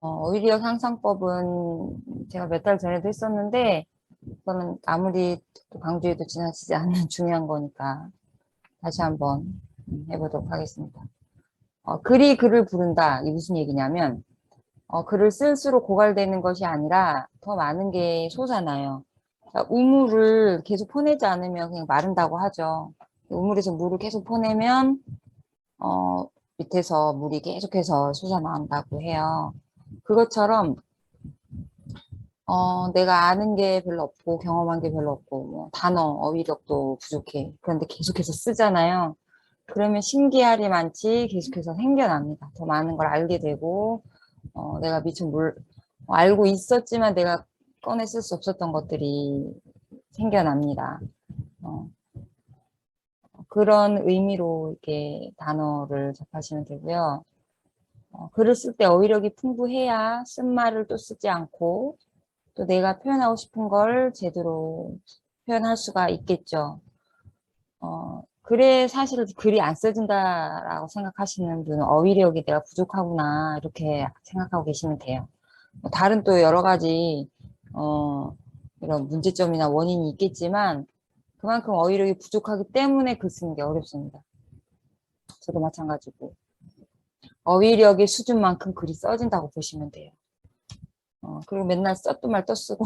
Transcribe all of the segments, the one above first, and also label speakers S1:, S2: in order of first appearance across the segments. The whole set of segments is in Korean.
S1: 어, 어휘력 향상법은 제가 몇 달 전에도 했었는데, 그거는 아무리 또 강조해도 지나치지 않는 중요한 거니까 다시 한번 해보도록 하겠습니다. 어, 글이 글을 부른다. 이게 무슨 얘기냐면, 어, 글을 쓸수록 고갈되는 것이 아니라 더 많은 게 솟아나요. 자, 우물을 계속 퍼내지 않으면 그냥 마른다고 하죠. 우물에서 물을 계속 퍼내면, 어, 밑에서 물이 계속해서 솟아나온다고 해요. 그것처럼 어, 내가 아는 게 별로 없고 경험한 게 별로 없고 뭐 단어, 어휘력도 부족해. 그런데 계속해서 쓰잖아요. 그러면 신기할이 많지 계속해서 생겨납니다. 더 많은 걸 알게 되고 어, 내가 미처 몰 어, 알고 있었지만 내가 꺼내 쓸 수 없었던 것들이 생겨납니다. 어, 그런 의미로 이렇게 단어를 접하시면 되고요. 어, 글을 쓸 때 어휘력이 풍부해야 쓴말을 또 쓰지 않고 또 내가 표현하고 싶은 걸 제대로 표현할 수가 있겠죠. 어, 글에 사실 글이 안 써진다라고 생각하시는 분은 어휘력이 내가 부족하구나 이렇게 생각하고 계시면 돼요. 뭐 다른 또 여러 가지 어, 이런 문제점이나 원인이 있겠지만 그만큼 어휘력이 부족하기 때문에 글 쓰는 게 어렵습니다. 저도 마찬가지고. 어휘력의 수준만큼 글이 써진다고 보시면 돼요. 어, 그리고 맨날 썼던 말 또 쓰고,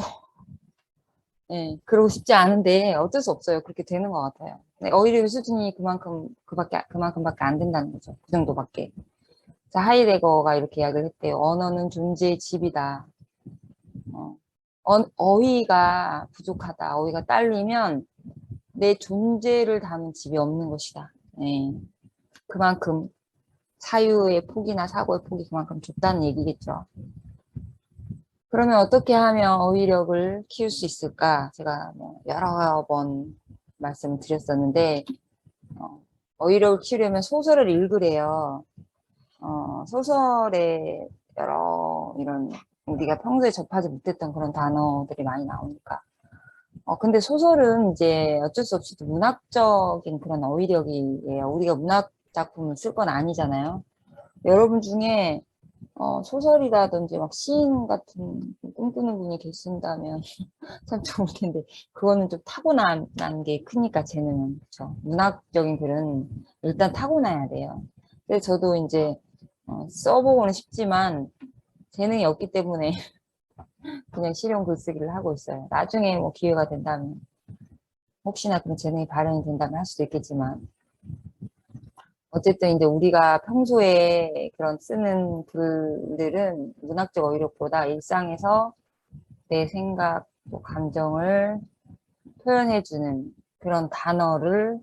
S1: 예, 그러고 싶지 않은데 어쩔 수 없어요. 그렇게 되는 것 같아요. 네, 어휘력의 수준이 그만큼, 그밖에, 그만큼밖에 안 된다는 거죠. 그 정도밖에. 자, 하이데거가 이렇게 이야기를 했대요. 언어는 존재의 집이다. 어, 어, 어휘가 부족하다. 어휘가 딸리면 내 존재를 담은 집이 없는 것이다. 예. 그만큼 사유의 폭이나 사고의 폭이 그만큼 좁다는 얘기겠죠. 그러면 어떻게 하면 어휘력을 키울 수 있을까? 제가 뭐 여러 번 말씀드렸었는데 어, 어휘력을 키우려면 소설을 읽으래요. 어, 소설에 여러 이런 우리가 평소에 접하지 못했던 그런 단어들이 많이 나오니까. 어, 근데 소설은 이제 어쩔 수 없이 문학적인 그런 어휘력이에요. 우리가 문학 작품을 쓸 건 아니잖아요. 여러분 중에 어, 소설이라든지 막 시인 같은 꿈꾸는 분이 계신다면 참 좋을 텐데 그거는 좀 타고난 게 크니까 재능은 그렇죠. 문학적인 글은 일단 타고나야 돼요. 그래서 저도 이제 어, 써보고는 싶지만 재능이 없기 때문에 그냥 실용 글쓰기를 하고 있어요. 나중에 뭐 기회가 된다면 혹시나 그런 재능이 발현이 된다면 할 수도 있겠지만 어쨌든 이제 우리가 평소에 그런 쓰는 글들은 문학적 어휘력보다 일상에서 내 생각, 또 감정을 표현해주는 그런 단어를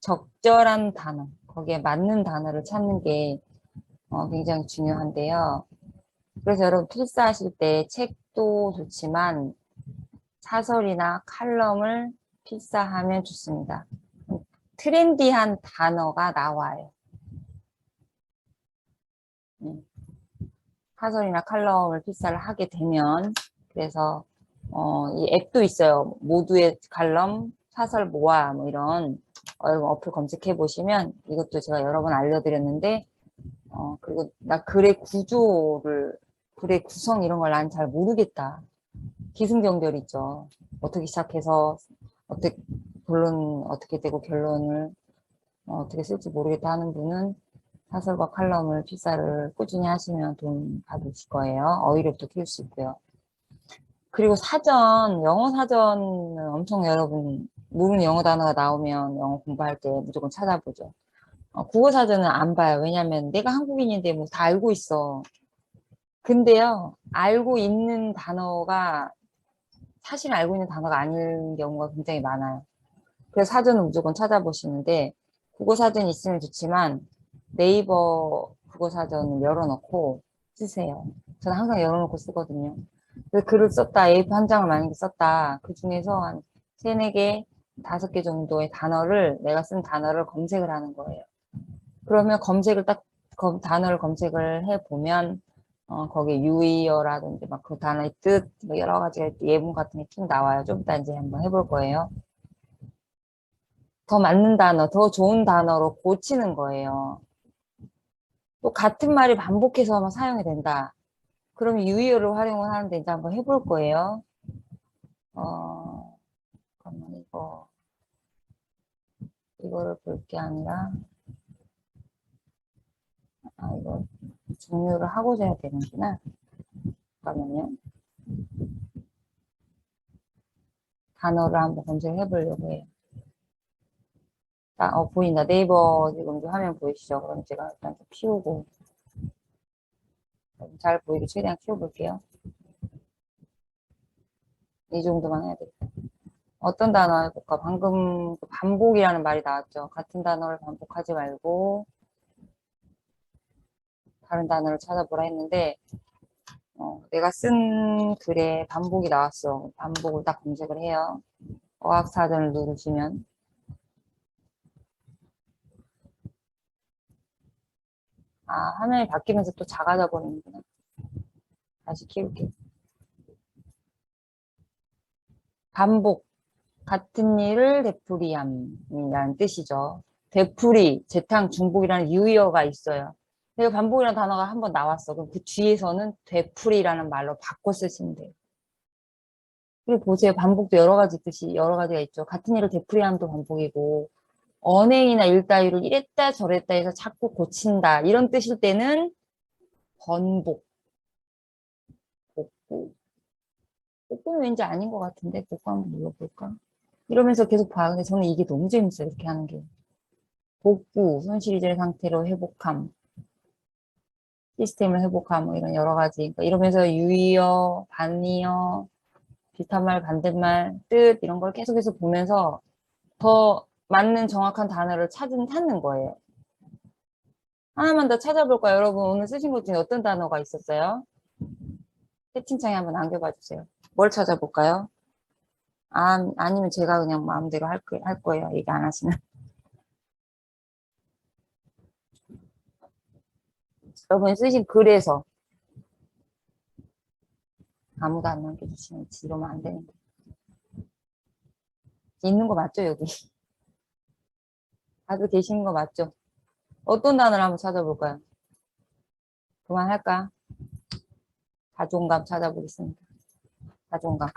S1: 적절한 단어, 거기에 맞는 단어를 찾는 게 어, 굉장히 중요한데요. 그래서 여러분 필사하실 때 책도 좋지만 사설이나 칼럼을 필사하면 좋습니다. 트렌디한 단어가 나와요. 음. 사설이나 칼럼을 필사를 하게 되면 그래서 어, 이 앱도 있어요. 모두의 칼럼, 사설 모아 뭐 이런 어플 검색해 보시면 이것도 제가 여러 번 알려드렸는데 어, 그리고 나 글의 구조를 글의 구성 이런 걸 난 잘 모르겠다. 기승전결 있죠. 어떻게 시작해서 어떻게 결론 어떻게 되고 결론을 어, 떻게 쓸지 모르겠다 하는 분은 사설과 칼럼을 필사를 꾸준히 하시면 돈 받으실 거예요. 어휘력도 키울 수 있고요. 그리고 사전, 영어 사전은 엄청 여러분 모르는 영어 단어가 나오면 영어 공부할 때 무조건 찾아보죠. 어, 국어 사전은 안 봐요. 왜냐면 내가 한국인인데 뭐 다 알고 있어. 근데요, 알고 있는 단어가 사실 알고 있는 단어가 아닌 경우가 굉장히 많아요. 그래서 사전은 무조건 찾아보시는데 국어 사전이 있으면 좋지만 네이버 국어 사전을 열어놓고 쓰세요. 저는 항상 열어놓고 쓰거든요. 그래서 글을 썼다, A4 한 장을 만약에 썼다. 그 중에서 한 세네 개, 다섯 개 정도의 단어를 내가 쓴 단어를 검색을 하는 거예요. 그러면 검색을 딱 단어를 검색을 해 보면 어, 거기에 유의어라든지 막 그 단어의 뜻, 뭐 여러 가지 예문 같은 게 쭉 나와요. 좀 이따 이제 한번 해볼 거예요. 더 맞는 단어, 더 좋은 단어로 고치는 거예요. 또 같은 말이 반복해서 사용이 된다. 그럼 유의어를 활용을 하는데 이제 한번 해볼 거예요. 어, 잠깐만 이거 이거를 볼 게 아니라 아 이거 종료를 하고자 해야 되는구나. 잠깐만요. 단어를 한번 검색해 보려고 해요. 아, 어, 보인다. 네이버 지금 좀 화면 보이시죠? 그럼 제가 일단 좀 키우고 잘 보이게 최대한 키워볼게요. 이 정도만 해야 되겠다. 어떤 단어 해볼까? 방금 그 반복이라는 말이 나왔죠. 같은 단어를 반복하지 말고 다른 단어를 찾아보라 했는데 어, 내가 쓴 글에 반복이 나왔어. 반복을 딱 검색을 해요. 어학사전을 누르시면 아 화면이 바뀌면서 또 작아져 버리는구나. 다시 키울게. 반복 같은 일을 되풀이함이라는 뜻이죠. 되풀이, 재탕, 중복이라는 유의어가 있어요. 내가 반복이라는 단어가 한 번 나왔어. 그럼 그 뒤에서는 되풀이라는 말로 바꿔 쓰시면 돼요. 그리고 보세요. 반복도 여러 가지 뜻이 여러 가지가 있죠. 같은 일을 되풀이함도 반복이고 언행이나 일 따위를 이랬다 저랬다 해서 자꾸 고친다. 이런 뜻일 때는 번복, 복구. 복구는 왠지 아닌 것 같은데 복구 한번 눌러볼까? 이러면서 계속 봐. 근데 저는 이게 너무 재밌어요. 이렇게 하는 게. 복구, 손실이질 상태로 회복함, 시스템을 회복함, 뭐 이런 여러 가지. 그러니까 이러면서 유의어, 반의어, 비슷한 말, 반대말, 뜻 이런 걸 계속해서 보면서 더 맞는 정확한 단어를 찾은, 찾는 거예요. 하나만 더 찾아볼까요? 여러분 오늘 쓰신 것 중에 어떤 단어가 있었어요? 채팅창에 한번 남겨봐 주세요. 뭘 찾아볼까요? 아, 아니면 제가 그냥 마음대로 할, 거, 할 거예요. 얘기 안 하시면. 여러분이 쓰신 글에서 아무도 안 남겨주시면 이러면 안 되는데. 있는 거 맞죠, 여기? 다들 계시는 거 맞죠? 어떤 단어를 한번 찾아볼까요? 그만할까? 자존감 찾아보겠습니다. 자존감.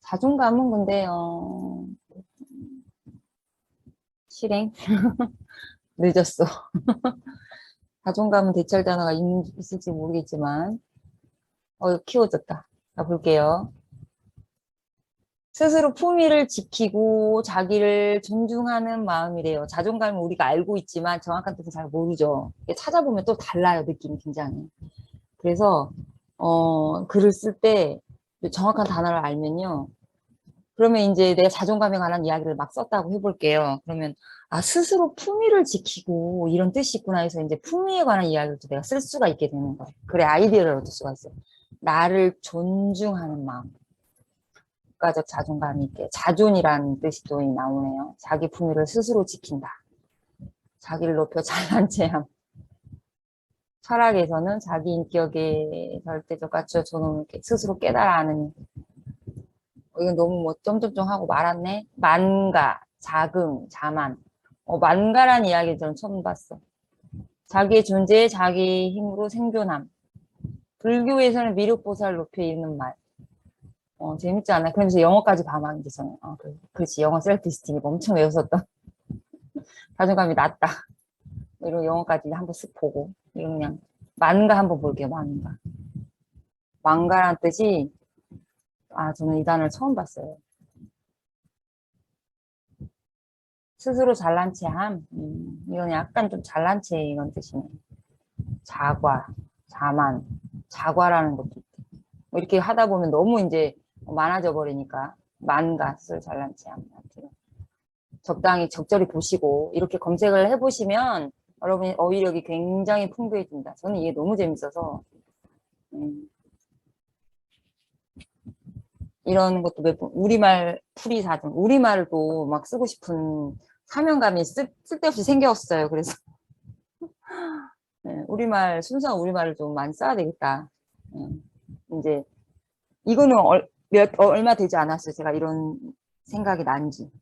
S1: 자존감은 근데 어 실행 늦었어. 자존감은 대체할 단어가 있, 있을지 모르겠지만 어 키워졌다. 자 볼게요. 스스로 품위를 지키고 자기를 존중하는 마음이래요. 자존감은 우리가 알고 있지만 정확한 뜻은 잘 모르죠. 찾아보면 또 달라요, 느낌이 굉장히. 그래서 어, 글을 쓸 때 정확한 단어를 알면요. 그러면 이제 내가 자존감에 관한 이야기를 막 썼다고 해볼게요. 그러면 아 스스로 품위를 지키고 이런 뜻이 있구나 해서 이제 품위에 관한 이야기를 또 내가 쓸 수가 있게 되는 거예요. 그래 아이디어를 얻을 수가 있어요. 나를 존중하는 마음. 국가적 자존감이 있게 자존이라는 뜻이 또 나오네요. 자기 품위를 스스로 지킨다. 자기를 높여 잘난 체함. 철학에서는 자기 인격의 절대적 가치와 존엄을 스스로 깨달아 아는 어, 이건 너무 뭐 점점점 하고 말았네. 만가, 자긍, 자만. 어, 만가란 이야기 저는 처음 봤어. 자기의 존재에 자기 힘으로 생존함. 불교에서는 미륵보살 높여 읽는 말. 어, 재밌지 않아요? 그러면서 영어까지 이제 저는. 어, 그, 그렇지. 영어 셀프 디스팅이 엄청 외웠었던. 자존감이 낮다. 이런 영어까지 한번 쓱 보고. 이거 그냥 만가 한번 볼게요. 만가. 만가란 뜻이 아 저는 이 단어를 처음 봤어요. 스스로 잘난 체함. 음, 이건 약간 좀 잘난 체 이런 뜻이네. 자과, 자만, 자과라는 것도 있대. 뭐 이렇게 하다 보면 너무 이제 많아져 버리니까 만가 스스로 잘난 체함. 적당히 적절히 보시고 이렇게 검색을 해보시면 여러분의 어휘력이 굉장히 풍부해집니다. 저는 이게 너무 재밌어서 음. 이런 것도 몇 번, 우리말 풀이 사전, 우리말을 또막 쓰고 싶은 사명감이 쓸, 쓸데없이 생겼어요. 그래서 네, 우리말, 순수한 우리말을 좀 많이 써야 되겠다. 네, 이제 이거는 얼, 몇, 얼마 되지 않았어요. 제가 이런 생각이 난지.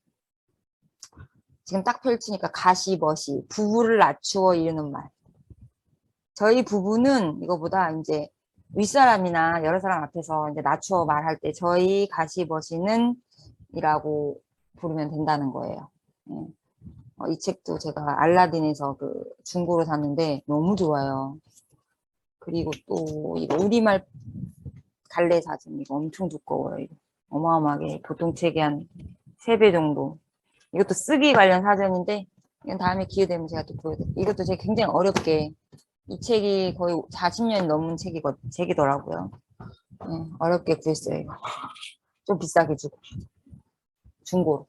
S1: 지금 딱 펼치니까 가시벗이 부부를 낮추어 이르는 말 저희 부부는 이거보다 이제 윗사람이나 여러 사람 앞에서 이제 낮추어 말할 때 저희 가시버시는 이라고 부르면 된다는 거예요. 예. 어, 이 책도 제가 알라딘에서 그 중고로 샀는데 너무 좋아요. 그리고 또 이거 우리말 갈래 사진 이거 엄청 두꺼워요. 이거. 어마어마하게 보통 책의 한 3배 정도. 이것도 쓰기 관련 사전인데 이건 다음에 기회 되면 제가 또 보여드릴게요. 이것도 제가 굉장히 어렵게 이 책이 거의 40년 넘은 책이거, 책이더라고요. 예, 어렵게 구했어요. 이거. 좀 비싸게 주고. 중고로.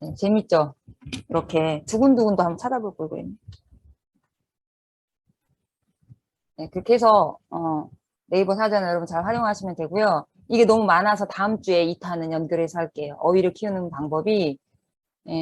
S1: 네, 재밌죠? 이렇게 두근두근도 한번 찾아볼 걸 그랬 네. 네, 그렇게 해서 어, 네이버 사전을 여러분 잘 활용하시면 되고요. 이게 너무 많아서 다음 주에 2탄은 연결해서 할게요. 어휘를 키우는 방법이 예,